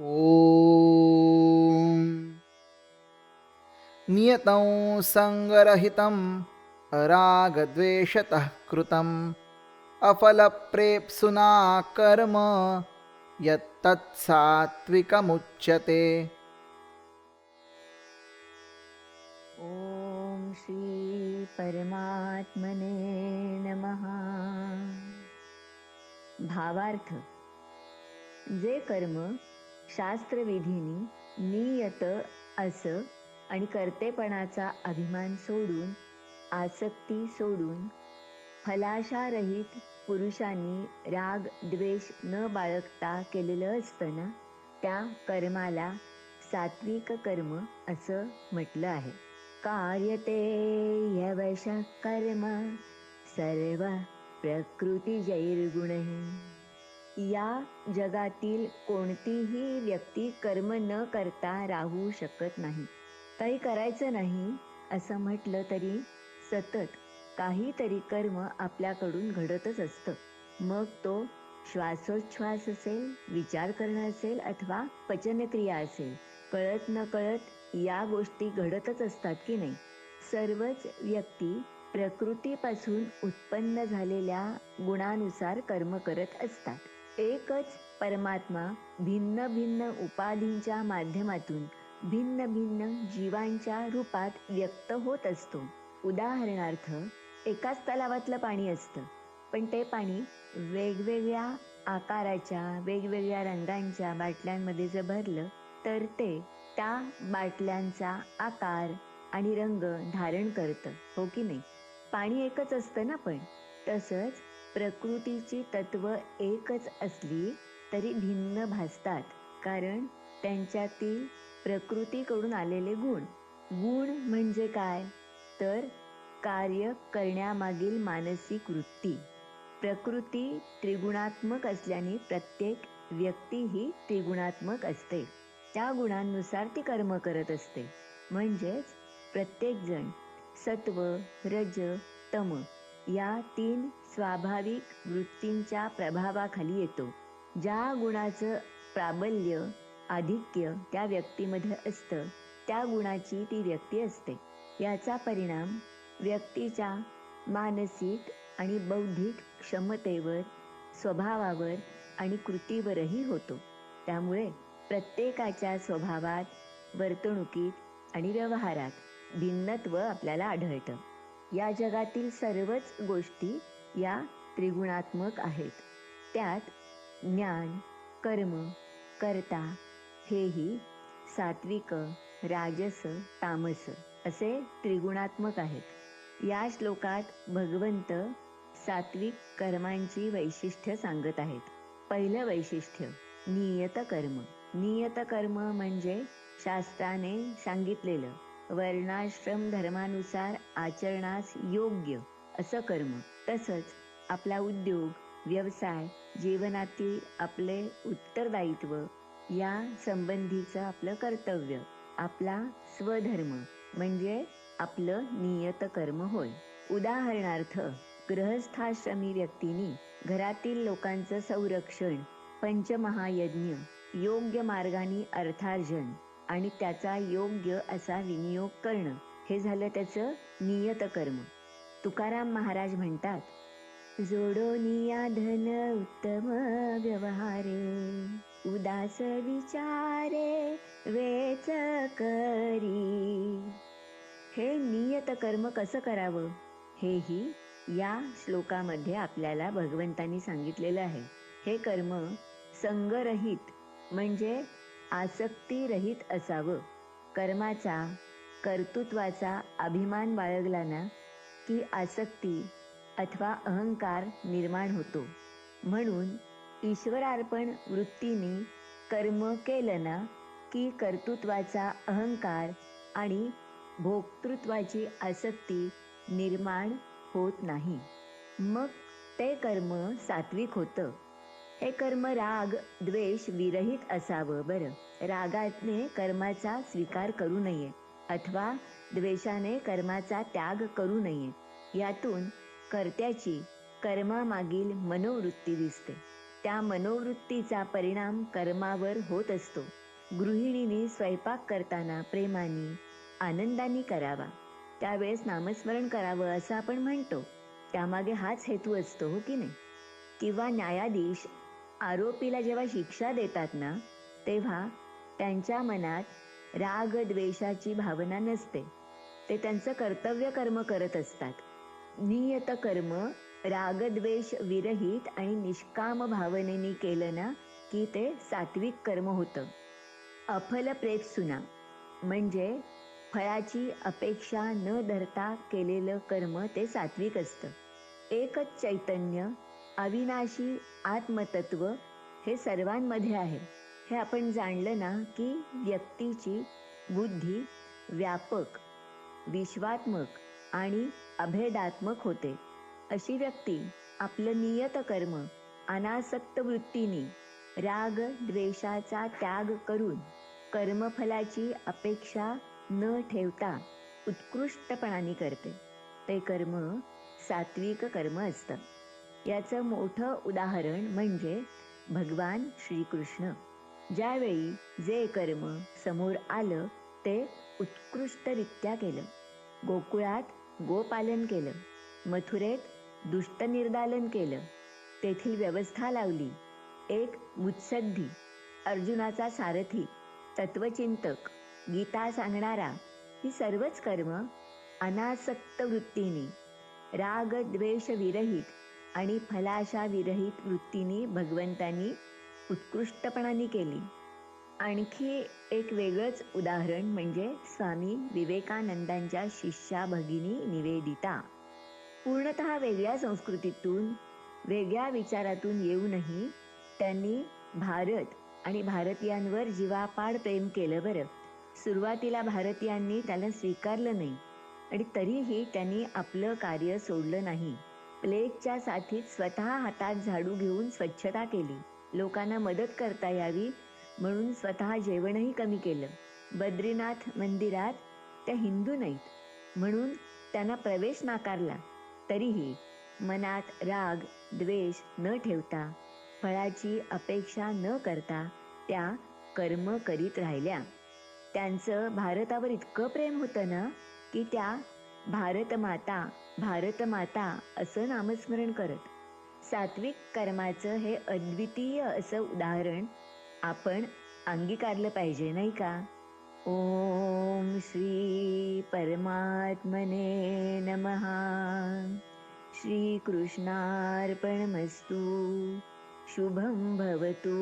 ॐ नियतं सङ्गरहितम् रागद्वेषतः कृतम् अफलप्रेप्सुना कर्म यत्तत्सात्विकमुच्यते ॐ श्रीपरमात्मने नमः। भावार्थ जे कर्म शास्त्रविधीनी नियत असं आणि कर्तेपणाचा अभिमान सोडून आसक्ती सोडून फलाशारहित पुरुषांनी राग द्वेष न बाळगता केलेलं असतं ना त्या कर्माला सात्विक कर्म असं म्हटलं आहे. कार्यते यवश कर्म सर्व प्रकृतीजैर्गुण या जगातील कोणतीही व्यक्ती कर्म न करता राहू शकत नाही. काही करायचं नाही असं म्हटलं तरी सतत काहीतरी कर्म आपल्याकडून घडतच असतं. मग तो श्वासोच्छ्वास असेल विचार करणं असेल अथवा पचनक्रिया असेल कळत न कळत या गोष्टी घडतच असतात की नाही? सर्वच व्यक्ती प्रकृतीपासून उत्पन्न झालेल्या गुणानुसार कर्म करत असतात. एकच परमात्मा भिन्न भिन्न उपाधींच्या माध्यमातून भिन्न भिन्न जीवांच्या रूपात व्यक्त होत असतो. उदाहरणार्थ एकाच तलावातलं पाणी असतं पण ते पाणी वेगवेगळ्या आकाराच्या वेगवेगळ्या रंगांच्या बाटल्यांमध्ये जर भरलं तर ते त्या बाटल्यांचा आकार आणि रंग धारण करतं हो की नाही? पाणी एकच असतं ना पण? तसंच प्रकृतीची तत्व एकच असली तरी भिन्न भासतात कारण त्यांच्यातील प्रकृतीकडून आलेले गुण. गुण म्हणजे काय? तर कार्य करण्यामागील मानसिक वृत्ती. प्रकृती त्रिगुणात्मक असल्याने प्रत्येक व्यक्ती ही त्रिगुणात्मक असते. त्या गुणांनुसार ती कर्म करत असते. म्हणजेच प्रत्येकजण सत्व रज तम या तीन स्वाभाविक वृत्तींच्या प्रभावाखाली येतो. ज्या गुणाचं प्राबल्य आधिक्य त्या व्यक्तीमध्ये असतं त्या गुणाची ती व्यक्ती असते. याचा परिणाम व्यक्तीच्या मानसिक आणि बौद्धिक क्षमतेवर स्वभावावर आणि कृतीवरही होतो. त्यामुळे प्रत्येकाच्या स्वभावात वर्तणुकीत आणि व्यवहारात भिन्नत्व आपल्याला आढळतं. या जगातील सर्वच गोष्टी या त्रिगुणात्मक आहेत. त्यात ज्ञान कर्म कर्ता हेही सात्विक राजस तामस असे त्रिगुणात्मक आहेत. या श्लोकात भगवंत सात्विक कर्मांची वैशिष्ट्य सांगत आहेत. पहिलं वैशिष्ट्य नियत कर्म नियत कर्म म्हणजे शास्त्राने सांगितलेलं वर्णाश्रम धर्मानुसार आचरणास योग्य असं कर्म. तसंच आपला उद्योग व्यवसाय जीवनातील आपले उत्तरदायित्व या संबंधीचं आपलं कर्तव्य आपला स्वधर्म म्हणजे आपलं नियत कर्म होय. उदाहरणार्थ गृहस्थाश्रमी व्यक्तींनी घरातील लोकांचं संरक्षण पंचमहायज्ञ योग्य मार्गाने अर्थार्जन आणि त्याचा योग्य असा विनियोग करणं. हे झालं त्याचं नियत कर्म. तुकाराम महाराज म्हणतात जोडोनिया धन उत्तम व्यवहारे उदास विचारे वेच करी. हे नियत कर्म कसं करावं? हेही या श्लोकामध्ये आपल्याला भगवंतांनी सांगितलेलं आहे. हे कर्म संगरहित म्हणजे आसक्तीरहित असावं. कर्माचा कर्तृत्वाचा अभिमान बाळगला ना की आसक्ती अथवा अहंकार निर्माण होतो. म्हणून ईश्वरार्पण वृत्तीने कर्म केलं ना की कर्तृत्वाचा अहंकार आणि भोक्तृत्वाची आसक्ती निर्माण होत नाही. मग ते कर्म सात्विक होतं. हे कर्म राग द्वेष विरहित असावं बरं. रागाने कर्माचा स्वीकार करू नये अथवा द्वेषाने कर्माचा त्याग करू नये. यातून कर्त्याची कर्मामागील मनोवृत्ती दिसते. त्या मनोवृत्तीचा परिणाम कर्मावर होत असतो. गृहिणीने स्वयंपाक करताना प्रेमाने आनंदाने करावा. त्यावेळेस नामस्मरण करावं असं आपण म्हणतो. त्यामागे हाच हेतू असतो हो की नाही? किंवा न्यायाधीश आरोपीला जेव्हा शिक्षा देतात ना तेव्हा त्यांच्या मनात राग द्वेषाची भावना नसते. ते त्यांचं कर्तव्य कर्म करत असतात. नियत कर्म रागद्वेष विरहित आणि निष्काम भावनेने केलं ना की ते सात्विक कर्म होतं. अफल प्रेत सुना म्हणजे फळाची अपेक्षा न धरता केलेलं कर्म ते सात्विक असतं. एकच चैतन्य अविनाशी आत्मतत्व हे सर्वांमध्ये आहे. हे आपण जाणलं ना की व्यक्तीची बुद्धी व्यापक विश्वात्मक आणि अभेदात्मक होते. अशी व्यक्ती आपलं नियत कर्म अनासक्त वृत्तीने राग द्वेषाचा त्याग करून कर्मफलाची अपेक्षा न ठेवता उत्कृष्टपणाने करते. ते कर्म सात्विक कर्म असतं. याचं मोठं उदाहरण म्हणजे भगवान श्रीकृष्ण. ज्यावेळी जे कर्म समोर आलं ते उत्कृष्टरित्या केलं. गोकुळात गोपालन केलं. मथुरेत दुष्टनिर्दालन केलं. तेथील व्यवस्था लावली. एक मुत्सद्धी अर्जुनाचा सारथी तत्वचिंतक गीता सांगणारा ही सर्वच कर्म अनासक्त वृत्तीने राग द्वेष विरहित आणि फलाशा विरहित वृत्तीने भगवंतांनी उत्कृष्टपणाने केली. आणखी एक वेगळंच उदाहरण म्हणजे स्वामी विवेकानंदांच्या शिष्या भगिनी निवेदिता. पूर्णत वेगळ्या संस्कृतीतून वेगळ्या विचारातून येऊनही त्यांनी भारत आणि भारतीयांवर जीवापाड प्रेम केलं बरं. सुरुवातीला भारतीयांनी त्याला स्वीकारलं नाही आणि तरीही त्यांनी आपलं कार्य सोडलं नाही. प्लेगच्या साथीत स्वतः हातात झाडू घेऊन स्वच्छता केली. लोकांना मदत करता यावी म्हणून स्वतः जेवणही कमी केलं. बद्रीनाथ मंदिरात त्या हिंदू नाहीत. म्हणून त्यांना प्रवेश नाकारला. तरीही मनात राग द्वेष न ठेवता फळाची अपेक्षा न करता त्या कर्म करीत राहिल्या. त्यांचं भारतावर इतकं प्रेम होतं ना की त्या भारत माता भारत माता असं नामस्मरण करत. सात्विक कर्माचं हे अद्वितीय असं उदाहरण आपण अंगीकारलं पाहिजे नाही का? ओम श्री परमात्मने नमहा श्रीकृष्णार्पणमस्तु शुभं भवतु.